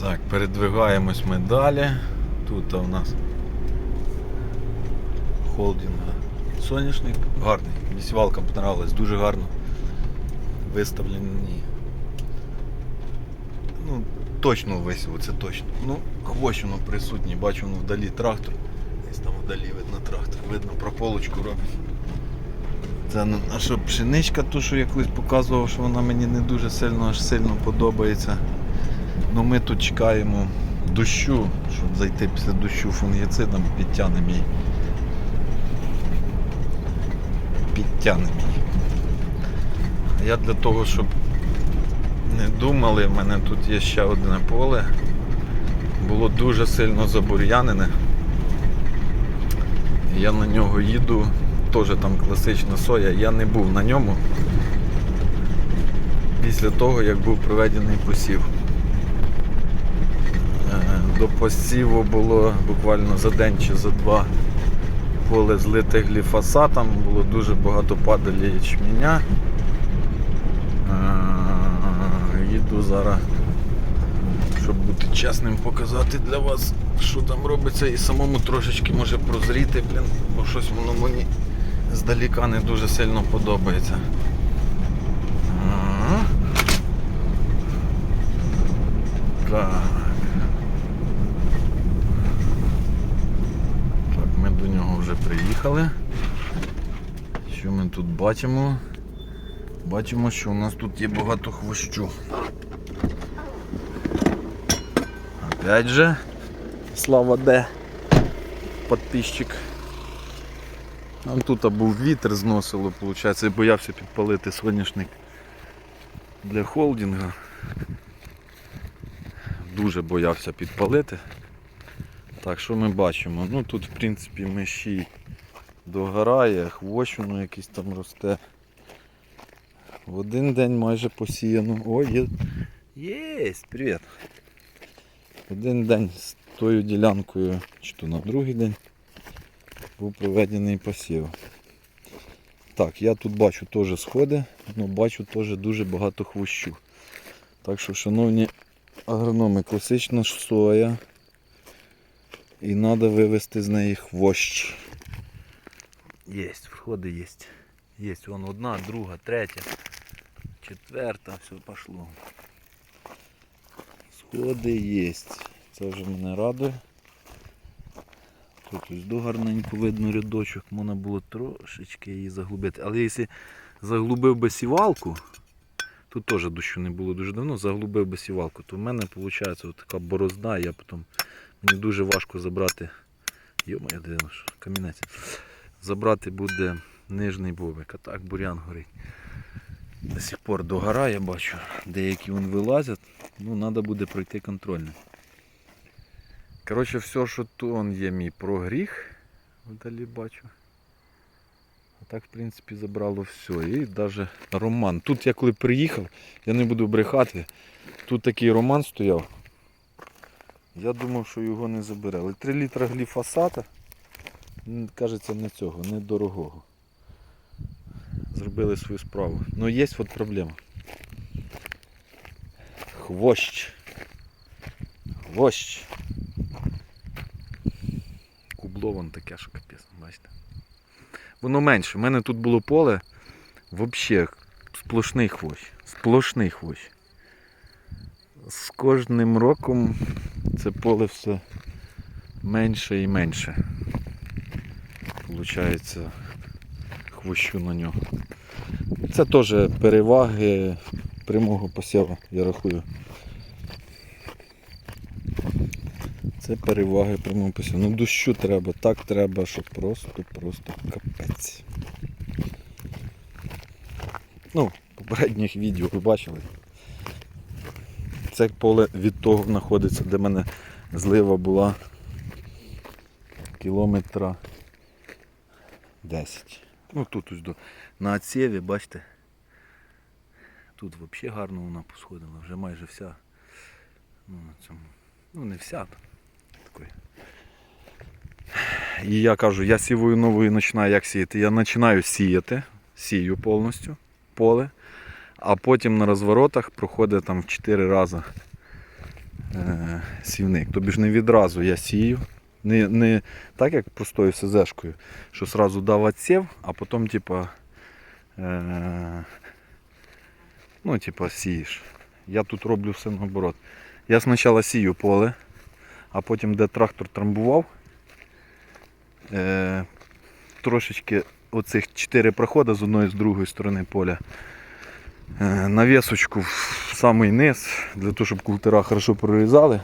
Так, передвигаємось ми далі. Тут у нас холдинга соняшник. Гарний. Мені сівалка понравилась, дуже гарно виставлені. Ну, точно висіву, це точно. Ну, хвощ воно присутній, бачу воно вдалі трактор. Десь там вдалі видно трактор, видно прополочку робить. Це наша пшеничка, ту, що я колись показував, що вона мені не дуже сильно аж сильно подобається. Ну ми тут чекаємо дощу, щоб зайти після дощу фунгіцидом, підтягнемо її. Підтягнемо її. А я для того, щоб не думали, в мене тут є ще одне поле. Було дуже сильно забур'янене. Я на нього їду, теж там класична соя, я не був на ньому після того, як був проведений посів. До посіву було буквально за день чи за два поле злите гліфосатом, було дуже багато падалі ячменя. Їду зараз, щоб бути чесним, показати для вас, що там робиться, і самому трошечки може прозріти, блін, бо щось воно мені здаліка не дуже сильно подобається. Ага. Так. Так, ми до нього вже приїхали. Що ми тут бачимо? Бачимо, що у нас тут є багато хвощу. Опять же, слава де подписчик. Нам тут був вітер зносило, виходить, я боявся підпалити соняшник для холдинга. Дуже боявся підпалити. Так, що ми бачимо? Ну тут в принципі миші догорає, хвощ воно якийсь там росте. В один день майже посіяно. Ой, є. Єсть, привіт. Один день з тою ділянкою, чи то на другий день, був проведений посів. Так, я тут бачу теж сходи, але бачу теж дуже багато хвощу. Так що, шановні агрономи, класична соя. І треба вивести з неї хвощ. Єсть, входи є. Есть вон одна, друга, третя, четверта, все пошло. Сходи є. Це вже мене радує. Тут ось до гарненько видно рядочок, можна було трошечки її заглубити. Але якщо заглубив би сівалку, тут теж дощу не було дуже давно, заглубив би сівалку, то в мене виходить така борозда, я потім мені дуже важко забрати. Йо-моє, дивно, що камінець. Забрати буде нижній бобик, а так бурян горить. До сих пор догора, я бачу, деякі вон вилазять, ну треба буде пройти контрольний. Коротше, все, що тут є мій прогріх, вдалі бачу. А так, в принципі, забрало все. І навіть роман. Тут я коли приїхав, я не буду брехати, тут такий роман стояв. Я думав, що його не. Але 3 літра гліфосата, кажеться, не цього, не дорогого. Зробили свою справу. Ну є от проблема. Хвощ. Хвощ. Кубло вон таке, що капець, бачите. Воно менше. У мене тут було поле взагалі сплошний хвощ. Сплошний хвощ. З кожним роком це поле все менше і менше. Получається хвощу на нього. Це теж переваги прямого посіву, я рахую. Це переваги прямого посіву. Ну дощу треба, так треба, що просто-просто капець. Ну, попередніх відео ви бачили. Це поле від того знаходиться, де в мене злива була кілометра 10. Ну тут ось до на отсєві, бачите. Тут взагалі гарно вона посходила, вже майже вся. Ну, на цьому. Ну не вся. Такої. І я кажу, я сівою новою починаю як сіяти. Я починаю сіяти, сію повністю поле, а потім на розворотах проходить там в 4 рази е, сівник. Тобі ж не відразу я сію. Не, не так, як простою СЗшкою, що сразу дав отсів, а потім, типа, е, ну, типа, сієш. Я тут роблю все наоборот. Я спочатку сію поле, а потім, де трактор трамбував, е, трошечки оцих 4 проходи з одної з другої сторони поля. Е, навісочку в самий низ, для того, щоб культура хорошо прорізали.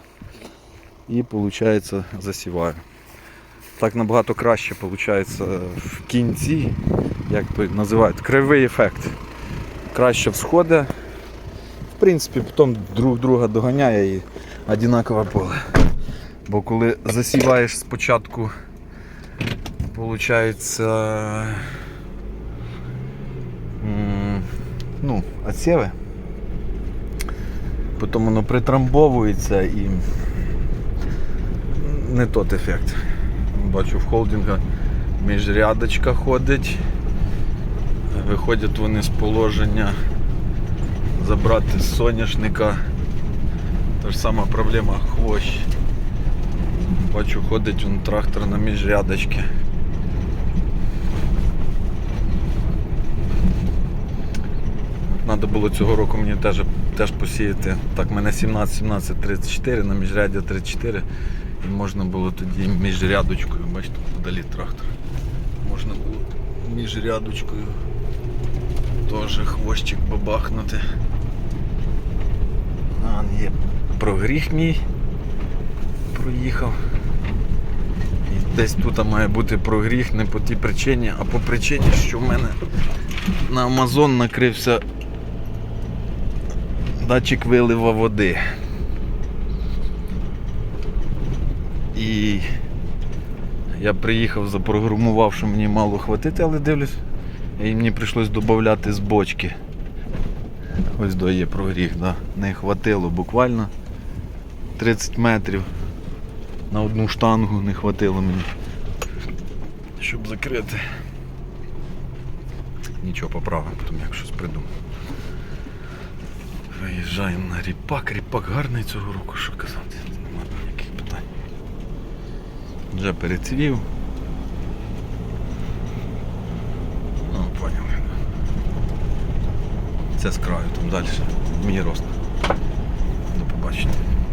І виходить засіваю. Так набагато краще виходить в кінці, як то називають, кривий ефект. Краще всходить. В принципі, потім друг друга доганяє і однакове поле. Бо коли засіваєш спочатку, виходить, ну, отсіви, потім воно притрамбовується і не тот ефект. Бачу в холдинга міжрядочка ходить. Виходять вони з положення забрати з соняшника. Та ж сама проблема хвощ. Бачу, ходить он трактор на міжрядочки. Надо було цього року мені теж, теж посіяти. Так, мене 17-17-34 на міжряді 34. І можна було тоді міжрядочкою, бачите, подалі трактор. Можна було міжрядочкою теж хвощик бабахнути. А, є прогріх мій проїхав. І десь тут має бути прогріх не по тій причині, а по причині, що в мене на Амазон накрився датчик вилива води. І я приїхав, запрограмував, що мені мало хватити, але дивлюсь, і мені прийшлось додати з бочки. Ось до є прогріх, да. не хватило буквально 30 метрів на одну штангу не хватило мені, щоб закрити. Нічого поправимо, потім як щось придумаю. Виїжджаємо на ріпак. Ріпак гарний цього року, що казати, Вже перецвів. Ну, поняли. Це з краю, там далі. Мені рост.